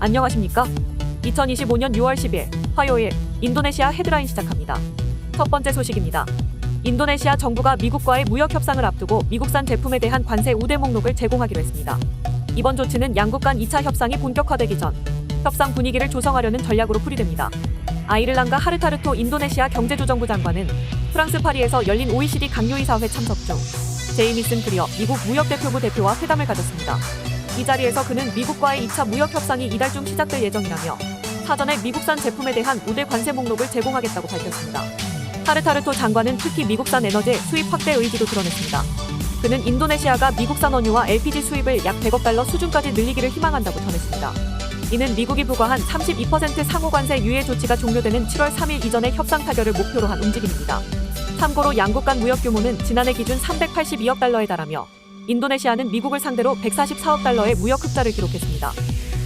안녕하십니까? 2025년 6월 10일 화요일 인도네시아 헤드라인 시작합니다. 첫 번째 소식입니다. 인도네시아 정부가 미국과의 무역 협상을 앞두고 미국산 제품에 대한 관세 우대 목록을 제공하기로 했습니다. 이번 조치는 양국 간 2차 협상이 본격화되기 전 협상 분위기를 조성하려는 전략으로 풀이됩니다. 아이를란가 하르타르토 인도네시아 경제조정부 장관은 프랑스 파리에서 열린 OECD 강요이사회 참석 중 제이미슨 그리어 미국 무역대표부 대표와 회담을 가졌습니다. 이 자리에서 그는 미국과의 2차 무역 협상이 이달 중 시작될 예정이라며 사전에 미국산 제품에 대한 우대 관세 목록을 제공하겠다고 밝혔습니다. 타르타르토 장관은 특히 미국산 에너지 수입 확대 의지도 드러냈습니다. 그는 인도네시아가 미국산 원유와 LPG 수입을 약 100억 달러 수준까지 늘리기를 희망한다고 전했습니다. 이는 미국이 부과한 32% 상호 관세 유예 조치가 종료되는 7월 3일 이전의 협상 타결을 목표로 한 움직임입니다. 참고로 양국 간 무역 규모는 지난해 기준 382억 달러에 달하며 인도네시아는 미국을 상대로 144억 달러의 무역 흑자를 기록했습니다.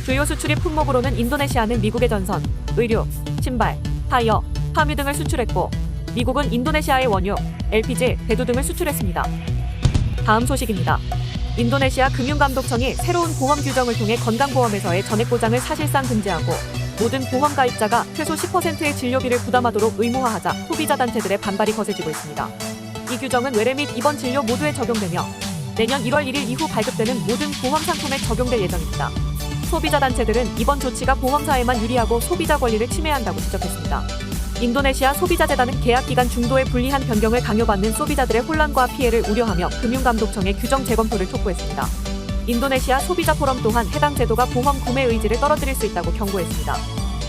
주요 수출입 품목으로는 인도네시아는 미국의 전선, 의류, 신발, 타이어, 파묘 등을 수출했고 미국은 인도네시아의 원유, LPG, 배도 등을 수출했습니다. 다음 소식입니다. 인도네시아 금융감독청이 새로운 보험 규정을 통해 건강보험에서의 전액 보장을 사실상 금지하고 모든 보험 가입자가 최소 10%의 진료비를 부담하도록 의무화하자 소비자 단체들의 반발이 거세지고 있습니다. 이 규정은 외래 및 입원 진료 모두에 적용되며 내년 1월 1일 이후 발급되는 모든 보험 상품에 적용될 예정입니다. 소비자 단체들은 이번 조치가 보험사에만 유리하고 소비자 권리를 침해한다고 지적했습니다. 인도네시아 소비자재단은 계약 기간 중도의 불리한 변경을 강요받는 소비자들의 혼란과 피해를 우려하며 금융감독청에 규정 재검토를 촉구했습니다. 인도네시아 소비자 포럼 또한 해당 제도가 보험 구매 의지를 떨어뜨릴 수 있다고 경고했습니다.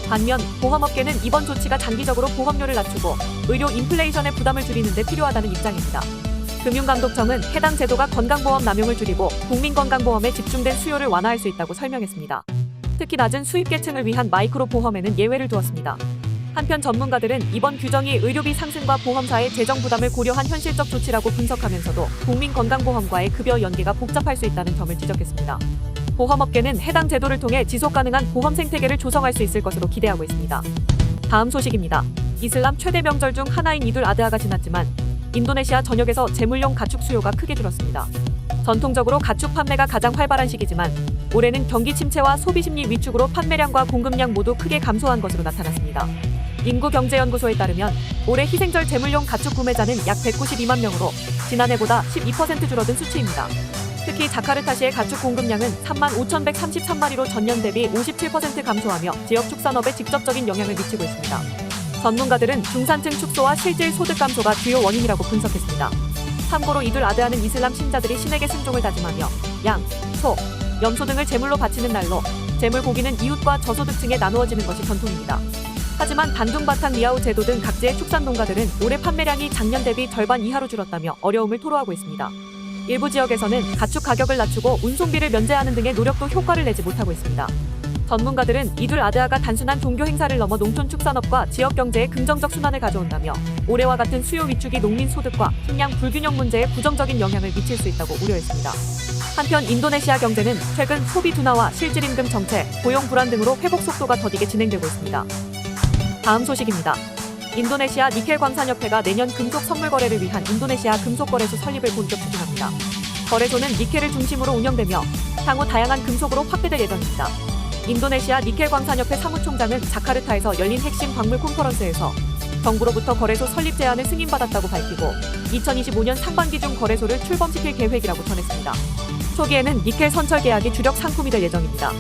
반면 보험업계는 이번 조치가 장기적으로 보험료를 낮추고 의료 인플레이션의 부담을 줄이는 데 필요하다는 입장입니다. 금융감독청은 해당 제도가 건강보험 남용을 줄이고 국민건강보험에 집중된 수요를 완화할 수 있다고 설명했습니다. 특히 낮은 수입계층을 위한 마이크로 보험에는 예외를 두었습니다. 한편 전문가들은 이번 규정이 의료비 상승과 보험사의 재정 부담을 고려한 현실적 조치라고 분석하면서도 국민건강보험과의 급여 연계가 복잡할 수 있다는 점을 지적했습니다. 보험업계는 해당 제도를 통해 지속 가능한 보험 생태계를 조성할 수 있을 것으로 기대하고 있습니다. 다음 소식입니다. 이슬람 최대 명절 중 하나인 이둘 아드아가 지났지만 인도네시아 전역에서 재물용 가축 수요가 크게 줄었습니다. 전통적으로 가축 판매가 가장 활발한 시기지만 올해는 경기 침체와 소비 심리 위축으로 판매량과 공급량 모두 크게 감소한 것으로 나타났습니다. 인구경제연구소에 따르면 올해 희생절 재물용 가축 구매자는 약 192만 명으로 지난해보다 12% 줄어든 수치입니다. 특히 자카르타시의 가축 공급량은 3만 5,133마리로 전년 대비 57% 감소하며 지역 축산업에 직접적인 영향을 미치고 있습니다. 전문가들은 중산층 축소와 실질 소득 감소가 주요 원인이라고 분석했습니다. 참고로 이들 아드하는 이슬람 신자들이 신에게 순종을 다짐하며 양, 소, 염소 등을 제물로 바치는 날로 제물 고기는 이웃과 저소득층에 나누어지는 것이 전통입니다. 하지만 단둥 바탕 리아우 제도 등 각지의 축산 농가들은 올해 판매량이 작년 대비 절반 이하로 줄었다며 어려움을 토로하고 있습니다. 일부 지역에서는 가축 가격을 낮추고 운송비를 면제하는 등의 노력도 효과를 내지 못하고 있습니다. 전문가들은 이둘 아드아가 단순한 종교 행사를 넘어 농촌 축산업과 지역 경제에 긍정적 순환을 가져온다며 올해와 같은 수요 위축이 농민 소득과 식량 불균형 문제에 부정적인 영향을 미칠 수 있다고 우려했습니다. 한편 인도네시아 경제는 최근 소비 둔화와 실질 임금 정체, 고용 불안 등으로 회복 속도가 더디게 진행되고 있습니다. 다음 소식입니다. 인도네시아 니켈 광산협회가 내년 금속 선물 거래를 위한 인도네시아 금속 거래소 설립을 본격 추진합니다. 거래소는 니켈을 중심으로 운영되며 향후 다양한 금속으로 확대될 예정입니다. 인도네시아 니켈 광산협회 사무총장은 자카르타에서 열린 핵심 광물 컨퍼런스에서 정부로부터 거래소 설립 제안을 승인받았다고 밝히고 2025년 상반기 중 거래소를 출범시킬 계획이라고 전했습니다. 초기에는 니켈 선철 계약이 주력 상품이 될 예정입니다.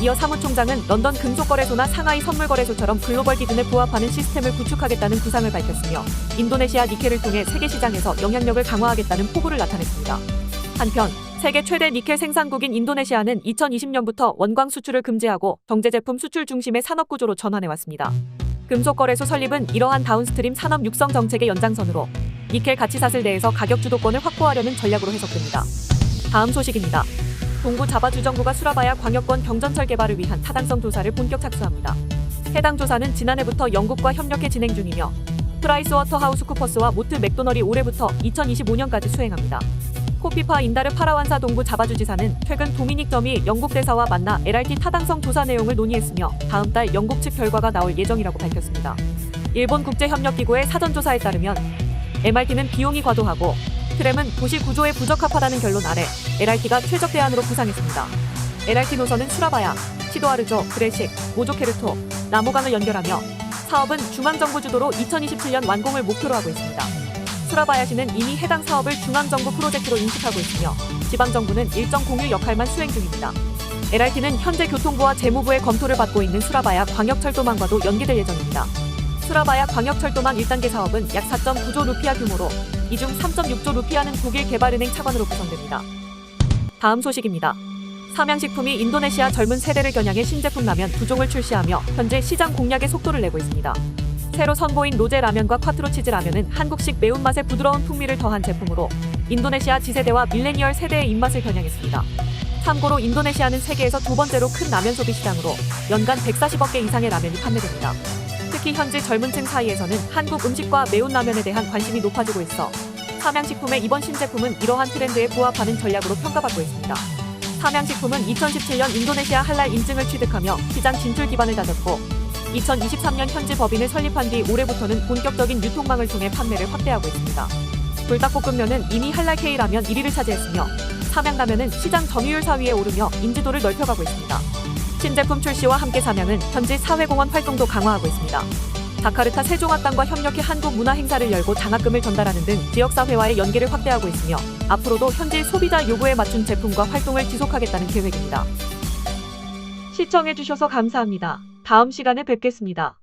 이어 사무총장은 런던 금속거래소나 상하이 선물거래소처럼 글로벌 기준에 부합하는 시스템을 구축하겠다는 구상을 밝혔으며 인도네시아 니켈을 통해 세계 시장에서 영향력을 강화하겠다는 포부를 나타냈습니다. 한편 세계 최대 니켈 생산국인 인도네시아는 2020년부터 원광 수출을 금지하고 경제제품 수출 중심의 산업 구조로 전환해 왔습니다. 금속거래소 설립은 이러한 다운스트림 산업 육성 정책의 연장선으로 니켈 가치사슬 내에서 가격 주도권을 확보하려는 전략으로 해석됩니다. 다음 소식입니다. 동부 자바주정부가 수라바야 광역권 경전철 개발을 위한 타당성 조사를 본격 착수합니다. 해당 조사는 지난해부터 영국과 협력해 진행 중이며 프라이스워터하우스쿠퍼스와 모트 맥도널이 올해부터 2025년까지 수행합니다. 코피파 인다르 파라완사 동부 자바주지사는 최근 도미닉 점이 영국 대사와 만나 LRT 타당성 조사 내용을 논의했으며 다음 달 영국 측 결과가 나올 예정이라고 밝혔습니다. 일본 국제협력기구의 사전조사에 따르면 MRT는 비용이 과도하고 트램은 도시 구조에 부적합하다는 결론 아래 LRT가 최적 대안으로 부상했습니다. LRT 노선은 수라바야, 시도아르조, 그레식, 모조케르토, 나무강을 연결하며 사업은 중앙정부 주도로 2027년 완공을 목표로 하고 있습니다. 수라바야시는 이미 해당 사업을 중앙정부 프로젝트로 인식하고 있으며 지방정부는 일정 공유 역할만 수행 중입니다. LRT는 현재 교통부와 재무부의 검토를 받고 있는 수라바야 광역철도망과도 연계될 예정입니다. 수라바야 광역철도망 1단계 사업은 약 4.9조 루피아 규모로 이 중 3.6조 루피아는 독일 개발은행 차관으로 구성됩니다. 다음 소식입니다. 삼양식품이 인도네시아 젊은 세대를 겨냥해 신제품 라면 두 종을 출시하며 현재 시장 공략에 속도를 내고 있습니다. 새로 선보인 로제 라면과 콰트로 치즈 라면은 한국식 매운맛에 부드러운 풍미를 더한 제품으로 인도네시아 지세대와 밀레니얼 세대의 입맛을 겨냥했습니다. 참고로 인도네시아는 세계에서 두 번째로 큰 라면 소비 시장으로 연간 140억 개 이상의 라면이 판매됩니다. 특히 현지 젊은 층 사이에서는 한국 음식과 매운 라면에 대한 관심이 높아지고 있어 삼양식품의 이번 신제품은 이러한 트렌드에 부합하는 전략으로 평가받고 있습니다. 삼양식품은 2017년 인도네시아 할랄 인증을 취득하며 시장 진출 기반을 다졌고 2023년 현지 법인을 설립한 뒤 올해부터는 본격적인 유통망을 통해 판매를 확대하고 있습니다. 불닭볶음면은 이미 할랄 K라면 1위를 차지했으며 삼양라면은 시장 점유율 4위에 오르며 인지도를 넓혀가고 있습니다. 신제품 출시와 함께 삼양은 현지 사회공헌 활동도 강화하고 있습니다. 자카르타 세종학당과 협력해 한국 문화 행사를 열고 장학금을 전달하는 등 지역사회와의 연계를 확대하고 있으며 앞으로도 현지 소비자 요구에 맞춘 제품과 활동을 지속하겠다는 계획입니다. 시청해주셔서 감사합니다. 다음 시간에 뵙겠습니다.